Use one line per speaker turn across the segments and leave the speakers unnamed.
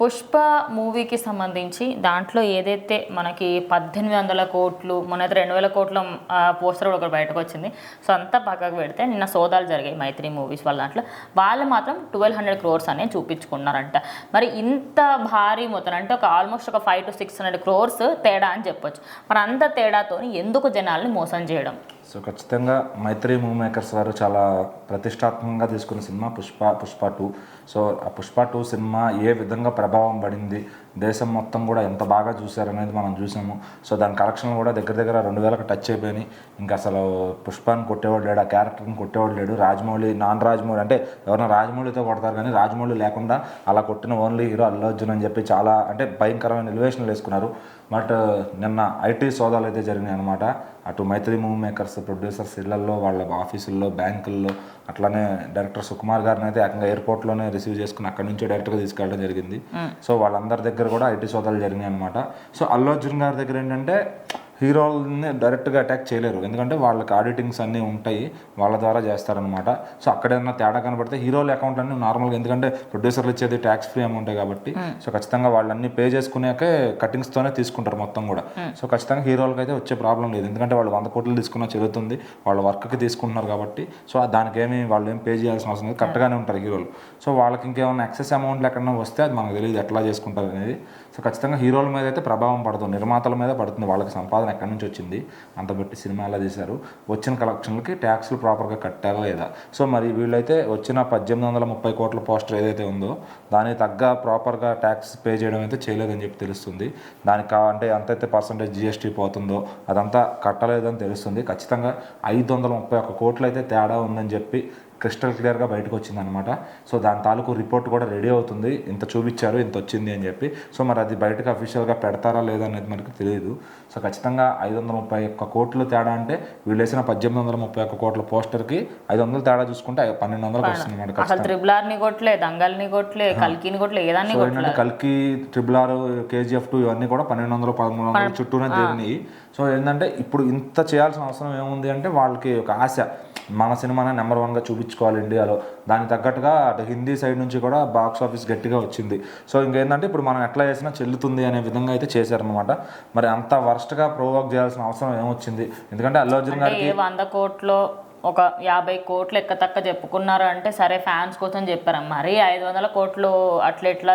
పుష్ప మూవీకి సంబంధించి దాంట్లో ఏదైతే మనకి పద్దెనిమిది వందల కోట్లు మొన్నైతే రెండు వేల కోట్ల పోస్టర్ కూడా ఒకటి బయటకు వచ్చింది. సో అంతా పక్కకు పెడితే నిన్న సోదాలు జరిగాయి మైత్రి మూవీస్ వాళ్ళ దాంట్లో. వాళ్ళు మాత్రం ట్వెల్వ్ హండ్రెడ్ క్రోర్స్ అనేది చూపించుకున్నారంట. మరి ఇంత భారీ మొత్తం అంటే ఒక ఆల్మోస్ట్ ఒక five to six hundred crores తేడా అని చెప్పొచ్చు. మరి అంత తేడాతో ఎందుకు జనాల్ని మోసం చేయడం?
సో ఖచ్చితంగా మైత్రి మూవీ మేకర్స్ వారు చాలా ప్రతిష్టాత్మకంగా తీసుకున్న cinema Pushpa Pushpa two. So ఆ పుష్ప టూ సినిమా ఏ విధంగా ప్రభావం పడింది. దేశం మొత్తం కూడా ఎంత బాగా చూశారనేది మనం చూసాము. సో దాని కలెక్షన్లు కూడా దగ్గర దగ్గర రెండు వేలకు టచ్ అయిపోయినాయి. ఇంకా అసలు పుష్పాన్ని కొట్టేవాడు లేడు ఆ క్యారెక్టర్ని కొట్టేవాడు లేడు. రాజమౌళి నాన్ రాజమౌళి అంటే ఎవరైనా రాజమౌళితో కొడతారు కానీ రాజమౌళి లేకుండా అలా కొట్టిన ఓన్లీ హీరో అల్లు అర్జున్ అని చెప్పి చాలా అంటే భయంకరమైన ఎలివేషన్లు వేసుకున్నారు. బట్ నిన్న ఐటీ సోదాలు అయితే జరిగినాయి అనమాట అటు మైత్రి మూవీ మేకర్స్ ప్రొడ్యూసర్స్ ఇళ్ళలో వాళ్ళ ఆఫీసుల్లో బ్యాంకుల్లో అట్లానే డైరెక్టర్ సుకుమార్ గారిని అయితే ఏకంగా ఎయిర్పోర్ట్లోనే రిసీవ్ చేసుకుని అక్కడి నుంచి డైరెక్ట్గా తీసుకెళ్ళడం జరిగింది. సో వాళ్ళందరి దగ్గర కూడా ఐటీ సోదాలు జరిగినాయి అనమాట సో అల్లు అర్జున్ గారి దగ్గర ఏంటంటే హీరోల్ని డైరెక్ట్గా అటాక్ చేయలేరు. ఎందుకంటే వాళ్ళకి ఆడిటింగ్స్ అన్నీ ఉంటాయి వాళ్ళ ద్వారా చేస్తారనమాట సో అక్కడ ఏదైనా తేడా కనబడితే హీరోల అకౌంట్ అన్ని నార్మల్గా ఎందుకంటే ప్రొడ్యూసర్లు ఇచ్చేది ట్యాక్స్ ఫ్రీ అమౌంట్ కాబట్టి. సో ఖచ్చితంగా వాళ్ళన్నీ పే చేసుకున్నాకే కటింగ్స్తోనే తీసుకుంటారు మొత్తం కూడా. సో ఖచ్చితంగా హీరోలకు అయితే వచ్చే ప్రాబ్లం లేదు. ఎందుకంటే వాళ్ళు వంద కోట్లు తీసుకున్న చెల్లుతుంది వాళ్ళ వర్క్కి తీసుకుంటున్నారు కాబట్టి. సో దానికి ఏమి వాళ్ళు ఏం పే చేయాల్సిన అవసరం లేదు. కరెక్ట్గానే ఉంటారు హీరోలు. సో వాళ్ళకి ఇంకేమైనా ఎక్సెస్ అమౌంట్లు ఎక్కడైనా వస్తే అది మనకు తెలియదు ఎట్లా చేసుకుంటారు అనేది. సో ఖచ్చితంగా హీరోల మీద అయితే ప్రభావం పడుతుంది నిర్మాతల మీద పడుతుంది వాళ్ళకి సంపాదన ఎక్కడి నుంచి వచ్చింది? అంత బట్టి సినిమా ఎలా తీశారు? వచ్చిన కలెక్షన్లకి ట్యాక్స్లు ప్రాపర్గా కట్టారా లేదా? సో మరి వీళ్ళైతే వచ్చిన పద్దెనిమిది వందల ముప్పై కోట్ల పోస్టర్ ఏదైతే ఉందో దానికి తగ్గ ప్రాపర్గా ట్యాక్స్ పే చేయడం అయితే చేయలేదని చెప్పి తెలుస్తుంది. దానికి కావాలంటే ఎంత ఎంతైతే పర్సంటేజ్ జిఎస్టీ పోతుందో అదంతా కట్టలేదని తెలుస్తుంది. ఖచ్చితంగా ఐదు వందల ముప్పై ఒక్క కోట్లు అయితే తేడా ఉందని చెప్పి క్రిస్టల్ క్లియర్గా బయటకు వచ్చిందనమాట. సో దాని తాలూకు రిపోర్ట్ కూడా రెడీ అవుతుంది. ఇంత చూపించారు ఇంత వచ్చింది అని చెప్పి. సో మరి అది బయటకు అఫీషియల్గా పెడతారా లేదా అనేది మనకు తెలియదు. సో ఖచ్చితంగా ఐదు వందల ముప్పై ఒక్క కోట్లు తేడా అంటే వీళ్ళు వేసిన పద్దెనిమిది వందల ముప్పై ఒక్క కోట్ల పోస్టర్కి ఐదు వందలు తేడా చూసుకుంటే పన్నెండు వందలకు వస్తుంది అనమాట
అసలు ఆర్ని కొట్లే దంగల్ని కొట్లే కల్కిని కొట్లే ఏదాన్ని
ఏంటంటే కల్కి ట్రిపుల్ ఆర్ కేజీఎఫ్ టూ ఇవన్నీ కూడా పన్నెండు వందలు పదమూడు వందల చుట్టూనే జరిగినాయి సో ఏంటంటే ఇప్పుడు ఇంత చేయాల్సిన అవసరం ఏముంది అంటే వాళ్ళకి ఒక ఆశ. మన సినిమానే నెంబర్ వన్గా చూపించుకోవాలి ఇండియాలో దానికి తగ్గట్టుగా అటు హిందీ సైడ్ నుంచి కూడా బాక్స్ ఆఫీస్ గట్టిగా వచ్చింది. సో ఇంకేంటంటే ఇప్పుడు మనం ఎట్లా చేసినా చెల్లుతుంది అనే విధంగా అయితే చేశారనమాట మరి అంత వర్స్ట్గా ప్రోవోక్ చేయాల్సిన అవసరం ఏమొచ్చింది? ఎందుకంటే అల్లు అర్జున్ గారికి
వంద కోట్లు ఒక యాభై కోట్లు ఎక్క తక్క చెప్పుకున్నారు అంటే సరే ఫ్యాన్స్ కోసం చెప్పారు మరి ఐదు వందల కోట్లు అట్లా ఎట్లా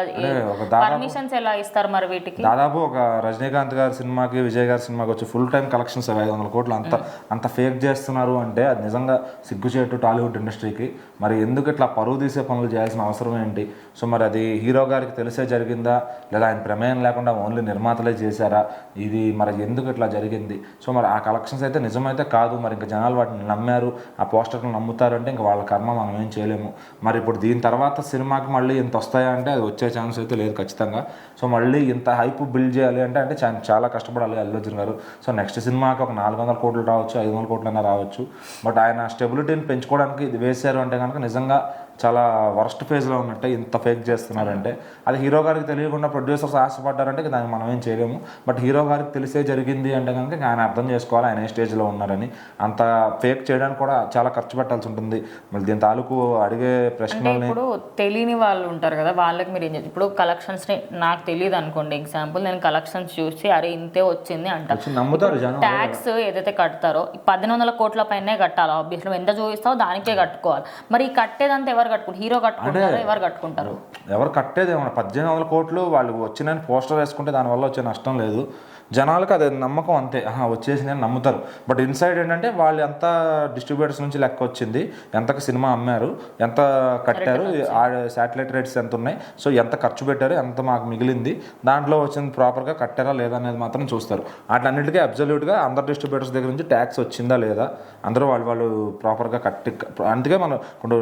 పర్మిషన్స్ ఎలా ఇస్తారు మరి వీటికి?
దాదాపు ఒక రజనీకాంత్ గారి సినిమాకి విజయ్ గారి సినిమాకి వచ్చి ఫుల్ టైం కలెక్షన్స్ ఐదు వందల కోట్లు. అంత అంత ఫేక్ చేస్తున్నారు అంటే అది నిజంగా సిగ్గుచేటు టాలీవుడ్ ఇండస్ట్రీకి మరి ఎందుకు ఇట్లా పరువు తీసే పనులు చేయాల్సిన అవసరం ఏంటి? సో మరి అది హీరో గారికి తెలిసే జరిగిందా? లేదా ఆయన ప్రమేయం లేకుండా ఓన్లీ నిర్మాతలే చేశారా? ఇది మరి ఎందుకు ఇట్లా జరిగింది? సో మరి ఆ కలెక్షన్స్ అయితే నిజమైతే కాదు. మరి ఇంకా జనాలు వాటిని నమ్మారు. ఆ పోస్టర్లు నమ్ముతారు అంటే ఇంకా వాళ్ళ కర్మ మనం ఏం చేయలేము. మరి ఇప్పుడు దీని తర్వాత సినిమాకి మళ్ళీ ఇంత వస్తాయా అంటే అది వచ్చే ఛాన్స్ అయితే లేదు ఖచ్చితంగా. సో మళ్ళీ ఇంత హైప్ బిల్డ్ చేయాలి అంటే అంటే చాలా కష్టపడాలి అల్లు అర్జున్ గారు. సో నెక్స్ట్ సినిమాకి ఒక నాలుగు వందల కోట్లు రావచ్చు ఐదు వందల కోట్లైనా రావచ్చు. బట్ ఆయన స్టెబిలిటీని పెంచుకోవడానికి ఇది వేశారు అంటే కనుక నిజంగా చాలా వరస్ట్ ఫేజ్లో ఉన్నట్టే ఇంత ఫేక్ చేస్తున్నారంటే. అది హీరో గారికి తెలియకుండా ప్రొడ్యూసర్స్ ఆశపడ్డారంటే దానికి మనం ఏం చేయలేము. బట్ హీరో గారికి తెలిసే జరిగింది అంటే కనుక ఆయన అర్థం చేసుకోవాలి ఆయన ఏ స్టేజ్లో ఉన్నారని. అంత ఫేక్ చేయడానికి కూడా చాలా ఖర్చు పెట్టాల్సి ఉంటుంది. మళ్ళీ దీని తాలూకు అడిగే ప్రశ్నల్ని
ఇప్పుడు తెలియని వాళ్ళు ఉంటారు కదా వాళ్ళకి మీరు ఏం ఇప్పుడు కలెక్షన్స్ నాకు తెలియదు అనుకోండి ఎగ్జాంపుల్ నేను కలెక్షన్స్ చూసి అరే ఇంతే వచ్చింది అంట.
నమ్ముతారు
ట్యాక్స్ ఏదైతే కడతారో పద్దెనిమిది వందల కోట్ల పైనే కట్టాలి ఆబ్వియస్లీ ఎంత చూపిస్తావో దానికే కట్టుకోవాలి. మరి ఈ కట్టేదంతా ఎవరు కట్టుకుంటారు? హీరో కట్టుకుంటారు? ఎవరు కట్టుకుంటారు?
ఎవరు కట్టేది ఏమన్నా? పద్దెనిమిది వందల కోట్లు వాళ్ళు వచ్చిన పోస్టర్ వేసుకుంటే దానివల్ల వచ్చే నష్టం లేదు. జనాలకు అది నమ్మకం అంతే. ఆహా, వచ్చేసింది అని నమ్ముతారు. బట్ ఇన్సైడ్ ఏంటంటే వాళ్ళు ఎంత డిస్ట్రిబ్యూటర్స్ నుంచి లెక్క వచ్చింది ఎంతకు సినిమా అమ్మారు ఎంత కట్టారు ఆ శాటిలైట్ రేట్స్ ఎంత ఉన్నాయి సో ఎంత ఖర్చు పెట్టారు ఎంత మాకు మిగిలింది దాంట్లో వచ్చింది ప్రాపర్గా కట్టారా లేదా అనేది మాత్రం చూస్తారు. వాటన్నిటికీ అబ్జల్యూట్గా అందరు డిస్ట్రిబ్యూటర్స్ దగ్గర నుంచి ట్యాక్స్ వచ్చిందా లేదా అందరూ వాళ్ళు వాళ్ళు ప్రాపర్గా కట్టి అందుకే మనం ఇప్పుడు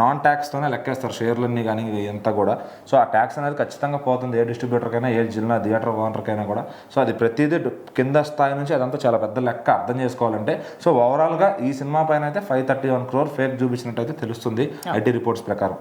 నాన్ ట్యాక్స్తోనే లెక్కేస్తారు షేర్లన్నీ కానీ ఎంత కూడా. సో ఆ ట్యాక్స్ అనేది ఖచ్చితంగా పోతుంది ఏ డిస్ట్రిబ్యూటర్కైనా ఏ జిల్లా థియేటర్ ఓనర్కైనా కూడా. సో అది ప్రతిదీ కింద స్థాయి నుంచి అదంతా చాలా పెద్ద లెక్క అర్థం చేసుకోవాలంటే. సో ఓవరాల్గా ఈ సినిమా పైన అయితే five thirty one crore fake చూపించినట్టు అయితే తెలుస్తుంది ఐటీ రిపోర్ట్స్ ప్రకారం.